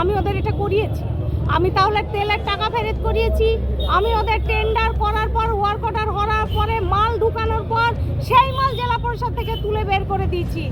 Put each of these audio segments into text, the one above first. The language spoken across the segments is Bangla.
আমি ওদের এটা করিয়েছি। আমি তাহলে তেলের টাকা ফেরত করিয়েছি। আমি ওদের টেন্ডার করার পর ওয়ার্ক অর্ডার পরে মাল ঢুকানোর পর সেই মাল জেলা পরিষদ থেকে তুলে বের করে দিয়েছি।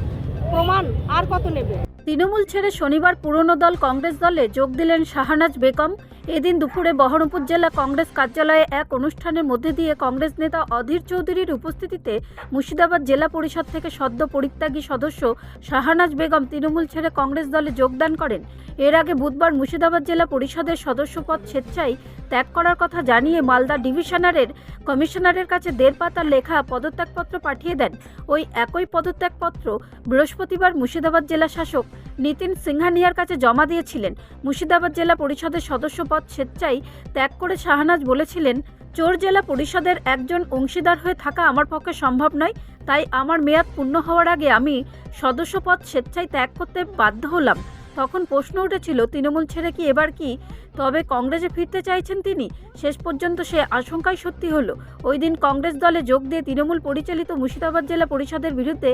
প্রমাণ আর কত নেবে? তৃণমূল ছেড়ে শনিবার পুরনো দল কংগ্রেস দলে যোগ দিলেন শাহানাজ বেগম। এদিন দুপুরে বহরমপুর জেলা কংগ্রেস কার্যালয়ে এক অনুষ্ঠানের মধ্যে দিয়ে কংগ্রেস নেতা অধীর চৌধুরীর উপস্থিতিতে মুর্শিদাবাদ জেলা পরিষদ থেকে সদ্য পরিত্যাগী সদস্য শাহানাজ বেগম তৃণমূল ছেড়ে কংগ্রেস দলে যোগদান করেন। এর আগে বুধবার মুর্শিদাবাদ জেলা পরিষদের সদস্যপদ স্বেচ্ছায় ত্যাগ করার কথা জানিয়ে মালদা ডিভিশনারের কমিশনারের কাছে দেড় পাতার লেখা পদত্যাগপত্র পাঠিয়ে দেন। ওই একই পদত্যাগপত্র বৃহস্পতিবার মুর্শিদাবাদ জেলা শাসক নিতিন সিংহানিয়ার কাছে জমা দিয়েছিলেন। মুর্শিদাবাদ জেলা পরিষদের সদস্য পদ স্বেচ্ছায় ত্যাগ করে শাহনাজ বলেছিলেন, চোর জেলা পরিষদের একজন অংশীদার হয়ে থাকা আমার পক্ষে সম্ভব নয়, তাই আমার মেয়াদ পূর্ণ হওয়ার আগে আমি সদস্যপদ স্বেচ্ছায় ত্যাগ করতে বাধ্য হলাম। তখন প্রশ্ন উঠেছিল, তৃণমূল ছেড়ে কি এবার কি? তবে কংগ্রেসে ফিরতে চাইছেন তিনি। শেষ পর্যন্ত সে আশঙ্কাই সত্যি হলো। ওই দিন কংগ্রেস দলে যোগ দিয়ে তৃণমূল পরিচালিত মুর্শিদাবাদ জেলা পরিষদের বিরুদ্ধে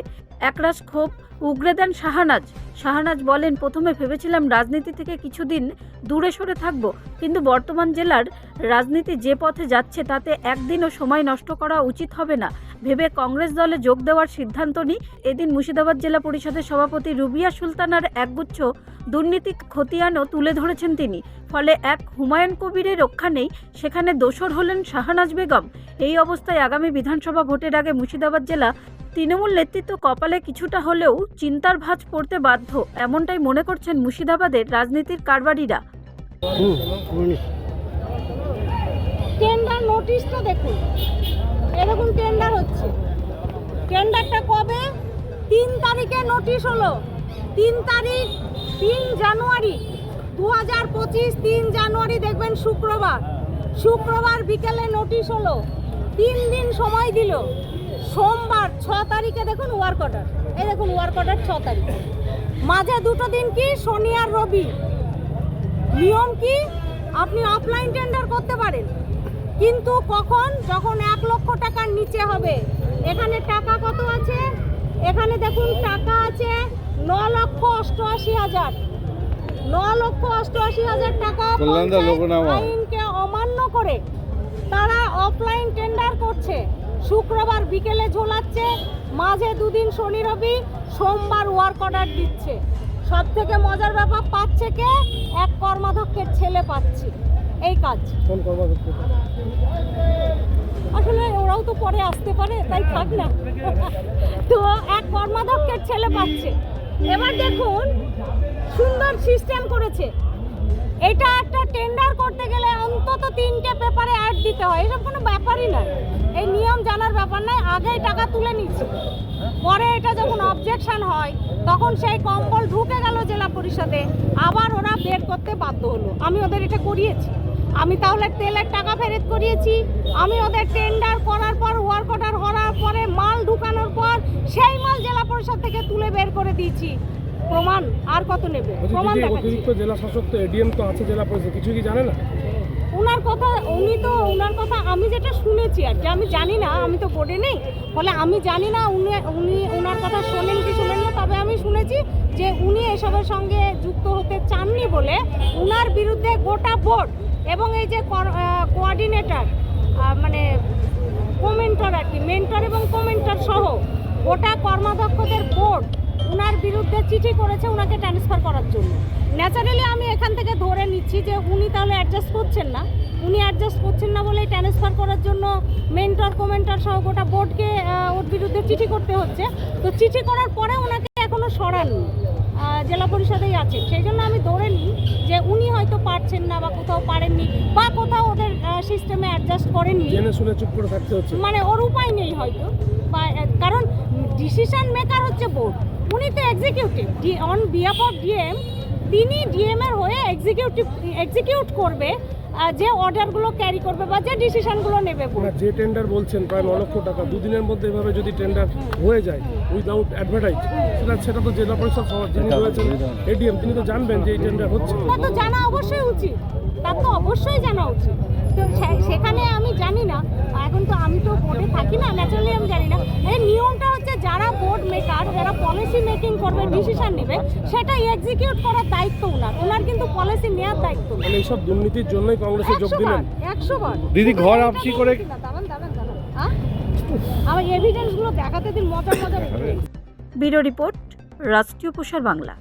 একরাশ ক্ষোভ উগরে দেন শাহানাজ। শাহানাজ বলেন, প্রথমে ভেবেছিলাম রাজনীতি থেকে কিছুদিন দূরে সরে থাকব, কিন্তু বর্তমান জেলার রাজনীতি যে পথে যাচ্ছে তাতে একদিনও সময় নষ্ট করা উচিত হবে না। ভেবে কংগ্রেস দলে যোগ দেওয়ার সিদ্ধান্ত নিই এদিন মুর্শিদাবাদ জেলা পরিষদের সভাপতি রুবিয়া সুলতানার একগুচ্ছ দুর্নীতি খতিয়ানও তুলে ধরেছেন তিনি। ফলে এক হুমায়ুন কবিরের রক্ষা নেই সেখানে দোসর হলেন শাহানাজ বেগম। এই অবস্থায় আগামী বিধানসভা ভোটের আগে মুর্শিদাবাদ জেলা তৃণমূল নেতৃত্ব কপালে কিছুটা হলেও চিন্তার ভাঁজ পড়তে বাধ্য এমনটাই মনে করছেন মুর্শিদাবাদের রাজনীতির কারবারিরা। টেন্ডার নোটিশটা দেখুন। এরকম টেন্ডার হচ্ছে। টেন্ডারটা কবে? তিন তারিখে নোটিশ হলো। তিন তারিখ, তিন জানুয়ারি। দু হাজার পঁচিশ, তিন জানুয়ারি দেখবেন শুক্রবার। শুক্রবার বিকেলে নোটিশ হলো। তিন দিন সময় দিল। সোমবার, ছ তারিখে দেখুন ওয়ার্ক অর্ডার এই দেখুন ওয়ার্ক অর্ডার ছ তারিখ। মাঝে দুটো দিন কি? শনি আর রবি। নিয়ম কি? আপনি অফলাইন টেন্ডার করতে পারেন। কিন্তু কখন? যখন এক লক্ষ টাকার নিচে হবে। এখানে টাকা কত আছে? এখানে দেখুন টাকা আছে ন লক্ষ অষ্টআশি হাজার। ন লক্ষ অষ্টআশি হাজার টাকা আইনকে অমান্য করে তারা অফলাইন টেন্ডার করছে। শুক্রবার বিকেলে ঝোলাচ্ছে মাঝে দুদিন শনি রবি সোমবার ওয়ার্ক অর্ডার দিচ্ছে। সব থেকে মজার ব্যাপার পাচ্ছে কে? এক কর্মাধ্যক্ষের ছেলে পাচ্ছে। এই কাজ। কোন কর্মক্ষেত্রে আসলে ওরাও তো পরে আসতে পারে তাই থাক না। তো এক কর্মাধ্যক্ষের ছেলে পাচ্ছে। এবার দেখুন সুন্দর সিস্টেম করেছে। এটা একটা টেন্ডার করতে গেলে অন্তত তিনটে পেপারে অ্যাড দিতে হয়। এসব কোনো ব্যাপারই নয়। এই নিয়ম জানার ব্যাপার নয় আগেই টাকা তুলে নিচ্ছে। পরে এটা যখন অবজেকশন হয় তখন সেই কম্বল ঢুকে গেল জেলা পরিষদে। আবার ওরা বের করতে বাধ্য হলো। আমি ওদের এটা করিয়েছি। আমি তাহলে তেলের টাকা ফেরত করিয়েছি। আমি ওদের টেন্ডার করার পর ওয়ার্ক অর্ডার করার পরে মাল ঢুকানোর পর সেই মাল জেলা পরিষদ থেকে তুলে বের করে দিয়েছি। প্রমাণ আর কত নেবে? প্রমাণ দেখাচ্ছি। অতিরিক্ত জেলা শাসক তো এডিএম তো আছে জেলা পরিষদ কিছু কি জানে না? ওনার কথা উনি তো ওনার কথা আমি যেটা শুনেছি আর কি আমি জানি না আমি তো বোর্ডে নেই। ফলে আমি জানি না উনি উনি ওনার কথা শোনেন কি শোনেন না তবে আমি শুনেছি যে উনি এসবের সঙ্গে যুক্ত হতে চাননি বলে উনার বিরুদ্ধে গোটা বোর্ড এবং এই যে কোঅর্ডিনেটর মানে কমেন্টর আর কি মেন্টর এবং কমেন্টর সহ গোটা কর্মাধ্যক্ষদের বোর্ড উনার বিরুদ্ধে চিঠি করেছে উনাকে ট্রান্সফার করার জন্য। ন্যাচারালি আমি এখান থেকে ধরে নিচ্ছি যে উনি তাহলে অ্যাডজাস্ট করছেন না। উনি অ্যাডজাস্ট করছেন না বলে ট্রান্সফার করার জন্য মেন্টর কমেন্টর সহ গোটা বোর্ডকে ওর বিরুদ্ধে চিঠি করতে হচ্ছে। তো চিঠি করার পরে ওনাকে এখনও সরাননি জেলা পরিষদেই আছে। সেই জন্য আমি ধরে পারছেন না বা কোথাও পারেননি বা কোথাও ওদের সিস্টেমে অ্যাডজাস্ট করেননি। জেনে শুনে চুপ করে থাকতে হচ্ছে। মানে ওর উপায় নেই হয়তো। কারণ ডিসিশন মেকার হচ্ছে বোর্ড উনি তো executive on behalf of DM তিনি ডিএম এর হয়ে এক্সিকিউটিভ এক্সিকিউট করবে। যে অর্ডারগুলো ক্যারি করবে বা যে ডিসিশনগুলো নেবে। যে টেন্ডার বলছেন প্রায় ন লক্ষ টাকা দুদিনের মধ্যে এভাবে যদি টেন্ডার হয়ে যায় উইদাউট অ্যাডভার্টাইজ সেটা সেটা তো জেলা পরিষদ যিনি রয়েছেন এডিএম তিনি তো জানবেন যে এই টেন্ডার হচ্ছে। তা তো জানা অবশ্যই উচিত। তার তো অবশ্যই জানা উচিত। তো সেখানে আমি জানি না এখন তো আমি তো বোর্ডে থাকি না ন্যাচারালি আমি জানি না। এই নিয়মটা মেকার যারা পলিসি মেকিং করবে ডিসিশন নেবে সেটা এক্সিকিউট করার দায়িত্ব ওনার। ওনার কিন্তু পলিসি নেওয়ার দায়িত্ব। মানে এইসব দুর্নীতির জন্যই কংগ্রেসে যোগ দিলেন? বার একশো বার। দিদি, ঘর আপসি করে- আমার এভিডেন্স দাঁড়ান দাঁড়ান দাঁড়ান। আমার এভিডেন্সগুলো দেখাতে দিন মজার মজার। ব্যুরো রিপোর্ট রাষ্ট্রীয় প্রসার বাংলা।